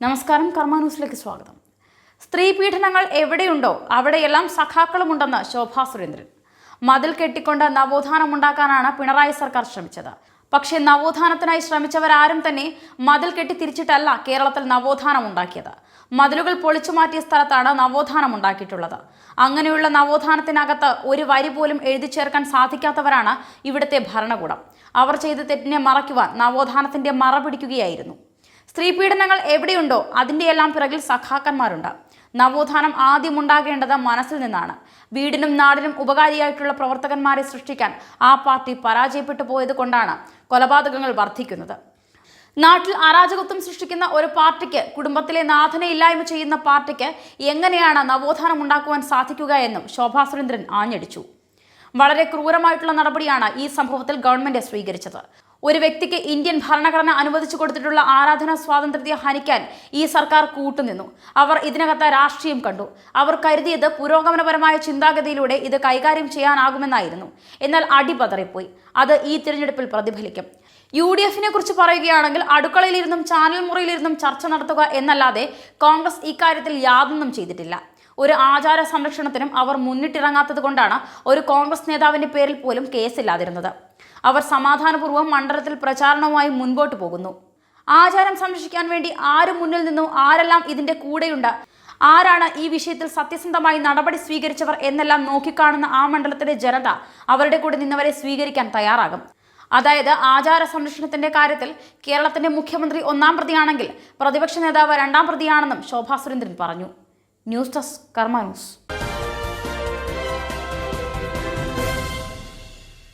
നമസ്കാരം കർമ്മ ന്യൂസിലേക്ക് സ്വാഗതം. സ്ത്രീ പീഡനങ്ങൾ എവിടെയുണ്ടോ അവിടെയെല്ലാം സഖാക്കളുമുണ്ടെന്ന് ശോഭാ സുരേന്ദ്രൻ. മതിൽ കെട്ടിക്കൊണ്ട് നവോത്ഥാനം ഉണ്ടാക്കാനാണ് പിണറായി സർക്കാർ ശ്രമിച്ചത്. പക്ഷേ നവോത്ഥാനത്തിനായി ശ്രമിച്ചവരാരും തന്നെ മതിൽ കെട്ടി തിരിച്ചിട്ടല്ല കേരളത്തിൽ നവോത്ഥാനം ഉണ്ടാക്കിയത് മതിലുകൾ പൊളിച്ചു മാറ്റിയ സ്ഥലത്താണ് നവോത്ഥാനം ഉണ്ടാക്കിയിട്ടുള്ളത് അങ്ങനെയുള്ള നവോത്ഥാനത്തിനകത്ത് ഒരു വരി പോലും എഴുതി ചേർക്കാൻ സാധിക്കാത്തവരാണ് ഇവിടുത്തെ ഭരണകൂടം. അവർ ചെയ്ത തെറ്റിനെ മറയ്ക്കുവാൻ നവോത്ഥാനത്തിന്റെ മറ പിടിക്കുകയായിരുന്നു. സ്ത്രീ പീഡനങ്ങൾ എവിടെയുണ്ടോ അതിന്റെയെല്ലാം പിറകിൽ സഖാക്കന്മാരുണ്ട്. നവോത്ഥാനം ആദ്യം ഉണ്ടാകേണ്ടത് മനസ്സിൽ നിന്നാണ്. വീടിനും നാടിനും ഉപകാരിയായിട്ടുള്ള പ്രവർത്തകന്മാരെ സൃഷ്ടിക്കാൻ ആ പാർട്ടി പരാജയപ്പെട്ടു പോയത് കൊണ്ടാണ് കൊലപാതകങ്ങൾ വർദ്ധിക്കുന്നത്. നാട്ടിൽ അരാജകത്വം സൃഷ്ടിക്കുന്ന ഒരു പാർട്ടിക്ക് കുടുംബത്തിലെ നാഥനെ ഇല്ലായ്മ ചെയ്യുന്ന പാർട്ടിക്ക് എങ്ങനെയാണ് നവോത്ഥാനം ഉണ്ടാക്കുവാൻ സാധിക്കുക എന്നും ശോഭാ സുരേന്ദ്രൻ ആഞ്ഞടിച്ചു. വളരെ ക്രൂരമായിട്ടുള്ള നടപടിയാണ് ഈ സംഭവത്തിൽ ഗവൺമെന്റ് സ്വീകരിച്ചത്. ഒരു വ്യക്തിക്ക് ഇന്ത്യൻ ഭരണഘടന അനുവദിച്ചു കൊടുത്തിട്ടുള്ള ആരാധനാ സ്വാതന്ത്ര്യത്തെ ഹനിക്കാൻ ഈ സർക്കാർ കൂട്ടുനിന്നു. അവർ ഇതിനകത്ത് രാഷ്ട്രീയം കണ്ടു. അവർ കരുതിയത് പുരോഗമനപരമായ ചിന്താഗതിയിലൂടെ ഇത് കൈകാര്യം ചെയ്യാനാകുമെന്നായിരുന്നു. എന്നാൽ അടിപതറിപ്പോയി. അത് ഈ തിരഞ്ഞെടുപ്പിൽ പ്രതിഫലിക്കും. യു ഡി എഫിനെ കുറിച്ച് പറയുകയാണെങ്കിൽ അടുക്കളയിലിരുന്നും ചാനൽ മുറിയിലിരുന്നും ചർച്ച നടത്തുക എന്നല്ലാതെ കോൺഗ്രസ് ഇക്കാര്യത്തിൽ യാതൊന്നും ചെയ്തിട്ടില്ല. ഒരു ആചാര സംരക്ഷണത്തിനും അവർ മുന്നിട്ടിറങ്ങാത്തത് കൊണ്ടാണ് ഒരു കോൺഗ്രസ് നേതാവിന്റെ പേരിൽ പോലും കേസില്ലാതിരുന്നത്. അവർ സമാധാനപൂർവം മണ്ഡലത്തിൽ പ്രചാരണവുമായി മുൻപോട്ട് പോകുന്നു. ആചാരം സംരക്ഷിക്കാൻ വേണ്ടി ആരും മുന്നിൽ നിന്നു ആരെല്ലാം ഇതിന്റെ കൂടെയുണ്ട്? ആരാണ് ഈ വിഷയത്തിൽ സത്യസന്ധമായി നടപടി സ്വീകരിച്ചവർ എന്നെല്ലാം നോക്കിക്കാണുന്ന ആ മണ്ഡലത്തിലെ ജനത അവരുടെ കൂടെ നിന്നവരെ സ്വീകരിക്കാൻ തയ്യാറാകും. അതായത് ആചാര സംരക്ഷണത്തിന്റെ കാര്യത്തിൽ കേരളത്തിന്റെ മുഖ്യമന്ത്രി ഒന്നാം പ്രതിയാണെങ്കിൽ പ്രതിപക്ഷ നേതാവ് രണ്ടാം പ്രതിയാണെന്നും ശോഭാ സുരേന്ദ്രൻ പറഞ്ഞു. ന്യൂസ് ഡെസ്ക് കർമ്മ ന്യൂസ്